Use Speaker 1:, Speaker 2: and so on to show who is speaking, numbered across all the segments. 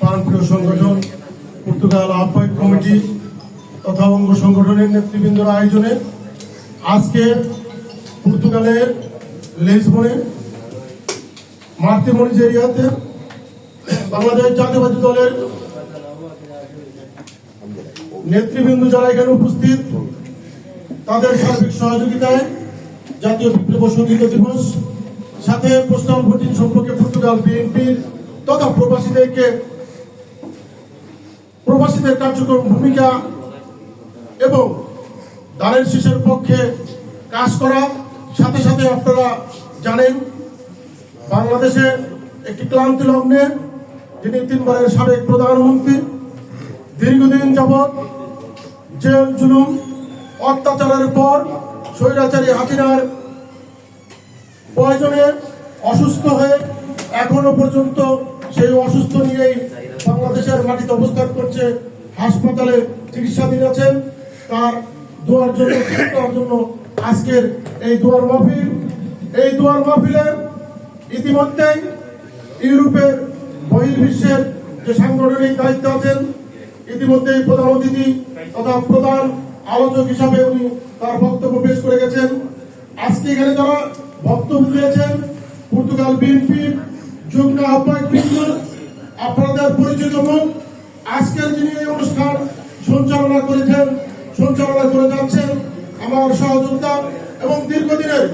Speaker 1: প্রাণপ্রিয় সংগঠন, পর্তুগাল আহ্বায়ক কমিটি তথা অঙ্গ সংগঠনের নেতৃবৃন্দর আয়োজনে আজকে পর্তুগালের লেসবনে মার্তিমণি এরিয়াতে বাংলাদেশ জাতীয়বাদী দলের নেতৃবৃন্দ যারা এখানে উপস্থিত, তাদের সার্বিক সহযোগিতায় জাতীয় বিপ্লব সংগীত দিবস, সাথে পোস্টাল ভোটিং সম্পর্কে পর্তুগাল বিএনপির তথা প্রবাসীদেরকে প্রবাসীদের কার্যক্রম ভূমিকা এবং দানের শীষের পক্ষে কাজ করা সাথে সাথে আপনারা জানেন, বাংলাদেশে একটি ক্লান্তি লগ্নে যিনি তিনবারের সাবেক প্রধানমন্ত্রী, দীর্ঘদিন যাবৎ জেল, জুলুম, অত্যাচারের পর স্বৈরাচারী হাসিনার প্রয়োজনে অসুস্থ হয়ে এখনও পর্যন্ত সেই অসুস্থ নিয়েই বাংলাদেশের মাটিতে অবস্থান করছে, হাসপাতালে চিকিৎসাধীন আছেন। তার দোয়ার জন্য করার জন্য আজকের এই দোয়ার মাহফিল। এই দোয়ার মাহফিলে ইতিমধ্যেই ইউরোপের বহির্বিশ্বের যে সাংগঠনিক দায়িত্ব আছেন, ইতিমধ্যেই প্রধান অতিথি তথা প্রধান আলোচক হিসাবে উনি তার বক্তব্য পেশ করে গেছেন। আজকে এখানে যারা বক্তব্য দিয়েছেন, পর্তুগাল বিএনপির যুগ্ম আহ্বায়ক আপনাদের পরিচিত মুখ আজকের যিনি এই অনুষ্ঠান সঞ্চালনা করেছেন, সঞ্চালনা করে যাচ্ছেন আমার সহযোগিতা এবং দীর্ঘদিনের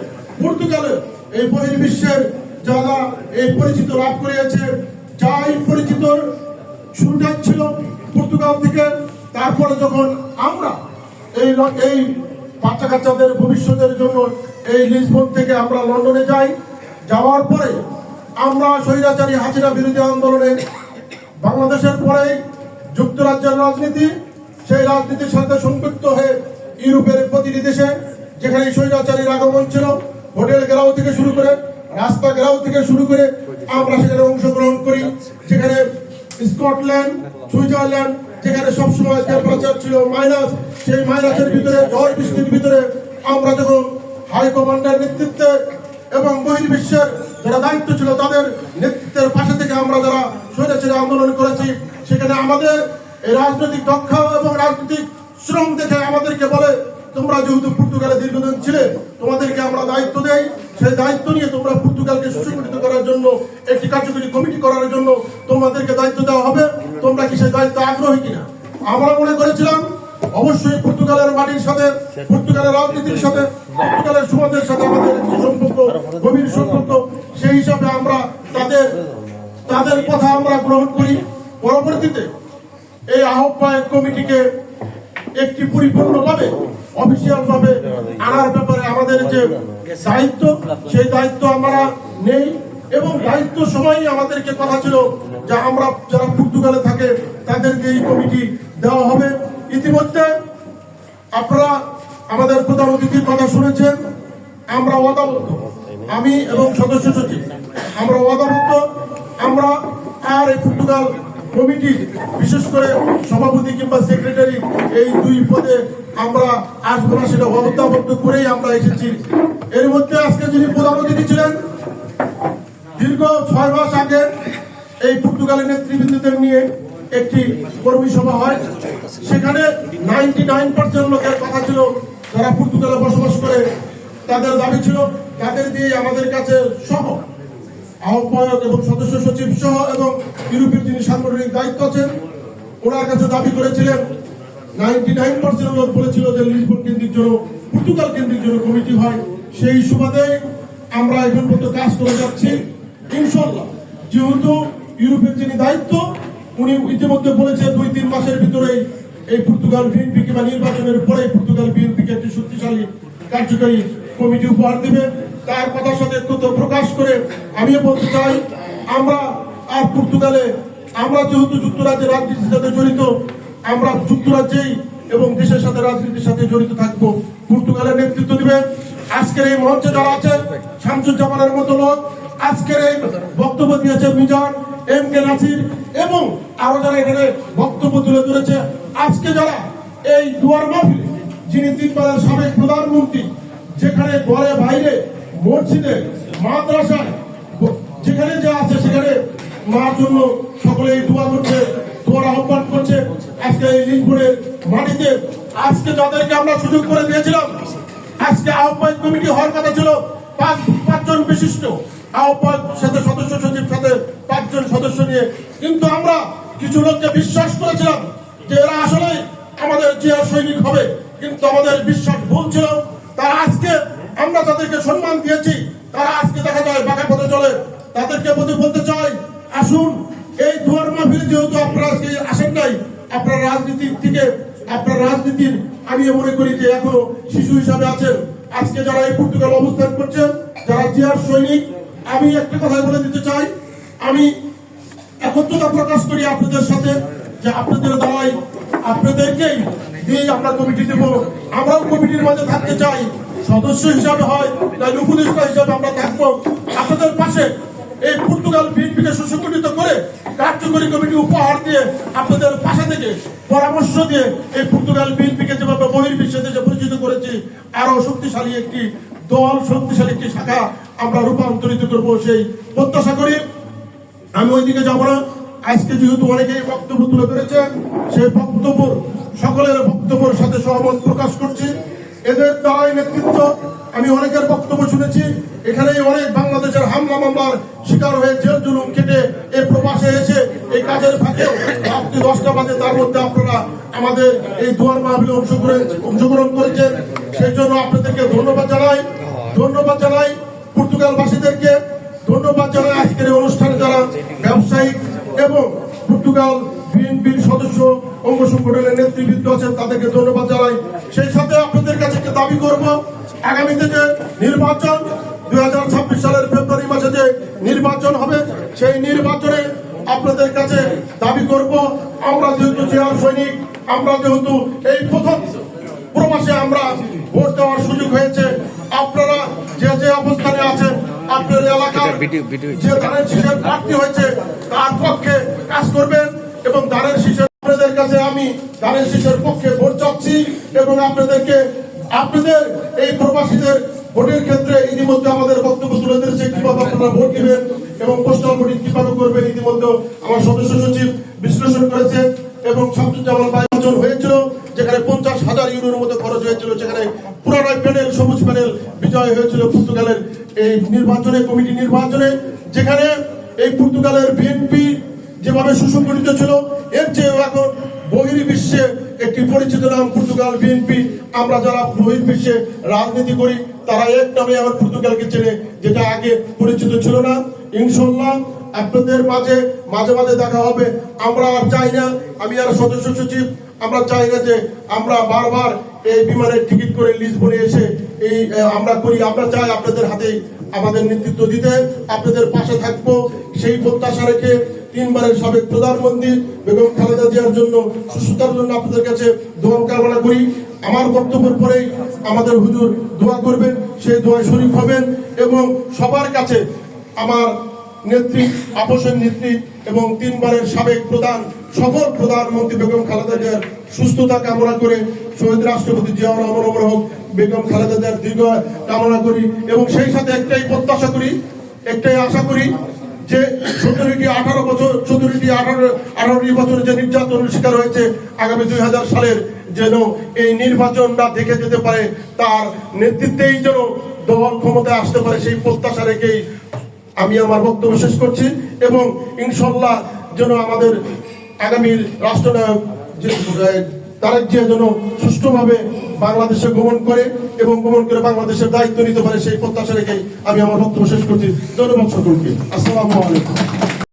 Speaker 1: পর্তুগালের এই বহির্বিশ্বের যারা এই পরিচিত লাভ করিয়েছে যা এই পরিচিতর শুরুটা ছিল পর্তুগাল থেকে, তারপরে যখন আমরা এই এই বাচ্চা কাচ্চাদের ভবিষ্যতের জন্য এই লিসবন থেকে আমরা লন্ডনে যাই, যাওয়ার পরে আমরা স্বৈরাচারী হাজিরা বিরোধী আন্দোলনে বাংলাদেশের পরে যুক্তরাজ্যের রাজনীতি, সেই রাজনীতির সাথে সম্পৃক্ত হয়ে ইউরোপের প্রতিটি দেশে যেখানে স্বৈরাচারীর আগমন ছিল, হোটেল ঘেরাও থেকে শুরু করে, রাস্তা ঘেরাও থেকে শুরু করে আমরা সেখানে অংশগ্রহণ করি। যেখানে স্কটল্যান্ড, সুইজারল্যান্ড, যেখানে সবসময় টেম্পারেচার ছিল মাইনাস, সেই মাইনাসের ভিতরে, ঝড় বৃষ্টির ভিতরে আমরা যখন হাই কমান্ডার নেতৃত্বে এবং বহির্বিশ্বের যারা দায়িত্ব ছিল তাদের নেতৃত্বের পাশে থেকে আমরা যারা স্বৈরাচারী আন্দোলন করেছি, সেখানে আমাদের এই রাজনৈতিক দক্ষতা এবং রাজনৈতিক শ্রম দেখে আমাদেরকে বলে, তোমরা যেহেতু পর্তুগালে দীর্ঘদিন ছিলে, তোমাদেরকে আমরা দায়িত্ব দেই। সেই দায়িত্ব নিয়ে তোমরা পর্তুগালকে সুসংগঠিত করার জন্য, একটি কার্যকরী কমিটি করার জন্য তোমাদেরকে দায়িত্ব দেওয়া হবে। তোমরা কি সেই দায়িত্ব আগ্রহী কিনা? আমরা মনে করেছিলাম, অবশ্যই পর্তুগালের মাটির সাথে, পর্তুগালের রাজনীতির সাথে, পর্তুগালের সমাজের সাথে গভীর সম্পর্ক সেই হিসাবে আমরা তাদের তাদের কথা আমরা গ্রহণ করি। পরবর্তীতে এই আহ্বায়ক কমিটিকে একটি পরিপূর্ণভাবে অফিসিয়াল ভাবে আনার ব্যাপারে আমাদের যে দায়িত্ব, সেই দায়িত্ব আমরা নেই এবং দায়িত্ব সময়ই আমাদেরকে কথা ছিল যে আমরা যারা পর্তুগালে থাকে, তাদেরকে এই কমিটি দেওয়া হবে। ইতিমধ্যে আপনারা আমাদের প্রধান অতিথির কথা শুনেছেন, আমরা ওয়াদাবদ্ধ। আমি এবং সদস্য সচিব, আমরা ওয়াদাবদ্ধ আমরা আর এই পর্তুগাল কমিটি বিশেষ করে সভাপতি কিংবা সেক্রেটারি এই দুই পদে আমরা আসব না, সেটা ওয়াদাবদ্ধ করেই আমরা এসেছি। এর মধ্যে আজকে যিনি প্রধান অতিথি ছিলেন, দীর্ঘ ছয় মাস আগে এই পর্তুগালের নেতৃবৃন্দদের নিয়ে একটি কর্মী সভা হয়। সেখানে নাইনটি নাইন পার্সেন্ট লোকের কথা ছিল, যারা পর্তুগালে বসবাস করে, তাদের দাবি ছিল তাদের দিয়ে আমাদের কাছে সহ আহ্বায়ক এবং সদস্য সচিব সহ এবং ইউরোপের যিনি সাংগঠনিক দায়িত্ব আছেন, ওনার কাছে দাবি করেছিলেন, নাইনটি নাইন পার্সেন্ট লোক বলেছিল যে লিসবন কেন্দ্রিক জন্য পর্তুগাল কেন্দ্রিক জন্য কমিটি হয়, সেই সুবাদে আমরা এখন পর্যন্ত কাজ করে যাচ্ছি। ইনশাল্লাহ যেহেতু ইউরোপের যিনি দায়িত্ব, উনি ইতিমধ্যে বলেছে দুই তিন মাসের ভিতরেই এই পর্তুগাল বিএনপি কিংবা নির্বাচনের পরে পর্তুগাল বিএনপিকে একটি শক্তিশালী কার্যকরী কমিটি উপহার দেবে। তার কথার সাথে একত্র প্রকাশ করে আমিও বলতে চাই, আমরা আর পর্তুগালে, আমরা যেহেতু যুক্তরাজ্যের রাজনীতির সাথে জড়িত, আমরা যুক্তরাজ্যেই এবং দেশের সাথে রাজনীতির সাথে জড়িত থাকব। পর্তুগালের নেতৃত্ব দিবেন আজকের এই মঞ্চে যারা আছেন, শামসুজ্জামানের মতো লোক, আজকের এই বক্তব্য দিয়েছে মিজান, এম কে নাসির এবং আরও যারা এখানে বক্তব্য তুলে ধরেছে, আজকে যারা এই দুয়ার মাহফিলে, যিনি তিনবারের সাবেক প্রধানমন্ত্রী, যেখানে ঘরে বাইরে মসজিদে, মাদ্রাসায় যেখানে যা আছে সেখানে মার জন্য সকলে দোয়া করছে, দোয়ার আহ্বান করছে। আজকে এই লিঙ্কপুরের মাটিতে, আজকে যাদেরকে আমরা সুযোগ করে দিয়েছিলাম, আজকে আহ্বায়ক কমিটি হওয়ার কথা ছিল পাঁচ, পাঁচজন বিশিষ্ট। আহ্বায়ক সাথে সদস্য সচিব সাথে পাঁচজন সদস্য নিয়ে। কিন্তু আমরা কিছু লোককে বিশ্বাস করেছিলাম যে এরা আসলে আমাদের জিয়া সৈনিক হবে, কিন্তু আমাদের বিশ্বাস ভুল ছিল। তারা আজকে আমরা তাদেরকে সম্মান দিয়েছি। তারা আজকে দেখা যায় বাঁকা পথে চলে। তাদেরকে বলতে বলতে চাই, আসুন, এই দুয়ার মাহফিলে যেহেতু আপনারা আজকে আসেন নাই, আপনার রাজনীতির থেকে আপনার রাজনীতির, আমি মনে করি যে এখনও শিশু হিসাবে আছেন। আজকে যারা এই পর্তুগাল অবস্থান করছেন, যারা জিয়ার সৈনিক, আমি একটা কথা বলে দিতে চাই। আমি একত্রতা প্রকাশ করি আপনাদের সাথে যে আপনাদের দ্বারাই আপনাদেরকেই দিয়ে আমরা কমিটি দেবো। আমরাও কমিটির মাঝে থাকতে চাই। সদস্য হিসাবে হয়, তাই উপদেষ্টা হিসাবে আমরা থাকব। আপনাদের পাশে এই পর্তুগাল বিএনপিকে সুসংগঠিত করে কার্যকরী কমিটি উপহার দিয়ে আপনাদের পাশে থেকে পরামর্শ দিয়ে এই পর্তুগাল বিএনপিকে যেভাবে বহির্বিশ্বে দেশে পরিচিত করেছি আরও শক্তিশালী একটি দল, শক্তিশালী একটি শাখা আমরা রূপান্তরিত করব সেই প্রত্যাশা করি। আমি ওইদিকে যাব না। আজকে যেহেতু অনেকেই বক্তব্য তুলে ধরেছে সেই বক্তব্য সকলের বক্তব্যের সাথে সহমত প্রকাশ করছি। এদের দ্বারাই নেতৃত্ব, আমি অনেকের বক্তব্য শুনেছি এখানে অনেক বাংলাদেশের হামলা মামলার শিকার হয়ে জেল জুলুম কেটে এই প্রবাসে এসে এই কাজের ফাঁকে রাত্রি দশটা বাজে, তার মধ্যে আপনারা আমাদের এই দুয়ার মাহবিলে অংশগ্রহণ অংশগ্রহণ করেছেন। সেই জন্য আপনাদেরকে ধন্যবাদ জানাই ধন্যবাদ জানাই পর্তুগালবাসীদেরকে, ধন্যবাদ জানাই আজকের এই অনুষ্ঠানে যারা ব্যবসায়িক এবং পর্তুগাল বিএনপির সদস্য অঙ্গ সংগঠনের নেতৃবৃন্দ আছেন তাদেরকে ধন্যবাদ জানাই। সেই সাথে আপনাদের কাছে একটা দাবি করব আগামী থেকে নির্বাচন দু হাজার ছাব্বিশ সালের ফেব্রুয়ারি মাসে যে নির্বাচন হবে সেই নির্বাচনে আপনাদের কাছে দাবি করব আমরা যেহেতু জিয়ার সৈনিক আমরা যেহেতু এই প্রথম প্রবাসে আমরা ভোট দেওয়ার সুযোগ হয়েছে আপনারা যে যে অবস্থানে আছেন আপনার এলাকার যে ধানের শীষের প্রার্থী হয়েছে তার পক্ষে কাজ করবেন। এবং ধানের শীষের আপনাদের কাছে আমি ধানের শীষের পক্ষে ভোট চাচ্ছি এবং আপনাদেরকে, আপনাদের এই প্রবাসীদের ভোটের ক্ষেত্রে ইতিমধ্যে আমাদের বক্তব্য তুলে ধরেছে, কীভাবে আপনারা ভোট দিবেন এবং পোস্টাল ভোটিং কীভাবে করবেন ইতিমধ্যে আমার সদস্য সচিব বিশ্লেষণ করেছেন এবং শামসুজ্জামান ভাই নির্বাচন হয়েছিল, যেখানে পঞ্চাশ হাজার ইউরোর মতো খরচ হয়েছিল সেখানে পুরানো প্যানেল, সবুজ প্যানেল বিজয় হয়েছিল পর্তুগালের এই নির্বাচনে, কমিটি নির্বাচনে, যেখানে এই পর্তুগালের বিএনপি যেভাবে সুসংগঠিত ছিল, এর চেয়েও এখন বহির্বিশ্বে একটি পরিচিত নাম পর্তুগাল বিএনপি। আমরা যারা বহির্বিশ্বে রাজনীতি করি, তারা এক নামে আমার পর্তুগালকে চেনে, যেটা আগে পরিচিত ছিল না। ইনশাল্লাহ আপনাদের মাঝে মাঝে মাঝে দেখা হবে। আমরা আর চাই না, আমি আর সদস্য সচিব, আমরা চাই না যে আমরা বারবার এই বিমানের টিকিট করে লিসবনে এসে এই আমরা করি, আমরা চাই আপনাদের হাতেই আমাদের নেতৃত্ব দিতে, আপনাদের পাশে থাকব, সেই প্রত্যাশা রেখে তিনবারের সাবেক প্রধানমন্ত্রী বেগম খালেদা জিয়ার জন্য সুস্থতার জন্য আপনাদের কাছে দোয়া কামনা করি। আমার বক্তব্যের পরেই আমাদের হুজুর দোয়া করবেন, সেই দোয়ায় শরীফ হবেন এবং সবার কাছে আমার নেত্রী আপসের নেত্রী এবং তিনবারের সাবেক প্রধান, সফল প্রধানমন্ত্রী বেগম খালেদা জিয়ার সুস্থতা কামনা করে শহীদ রাষ্ট্রপতি জিয়াউর রহমান অমর হোক, বেগম খালেদা জিয়ার দীর্ঘ কামনা করি এবং সেই সাথে একটাই প্রত্যাশা করি, একটাই আশা করি যে সতেরোটি আঠারো বছর, সতেরোটি আঠারো আঠারোটি বছরের যে নির্যাতনের শিকার হয়েছে আগামী দুই হাজার সালের যেন এই নির্বাচনটা দেখে যেতে পারে, তার নেতৃত্বেই যেন দল ক্ষমতায় আসতে পারে, সেই প্রত্যাশা রেখেই আমি আমার বক্তব্য শেষ করছি এবং ইনশাল্লাহ যেন আমাদের আগামী রাষ্ট্রনায়ক তারেক জিয়া যেন সুষ্ঠুভাবে বাংলাদেশে গমন করে এবং গমন করে বাংলাদেশের দায়িত্ব নিতে পারে সেই প্রত্যাশা রেখেই আমি আমার বক্তব্য শেষ করছি। ধন্যবাদ সকলকে। আসসালামু আলাইকুম।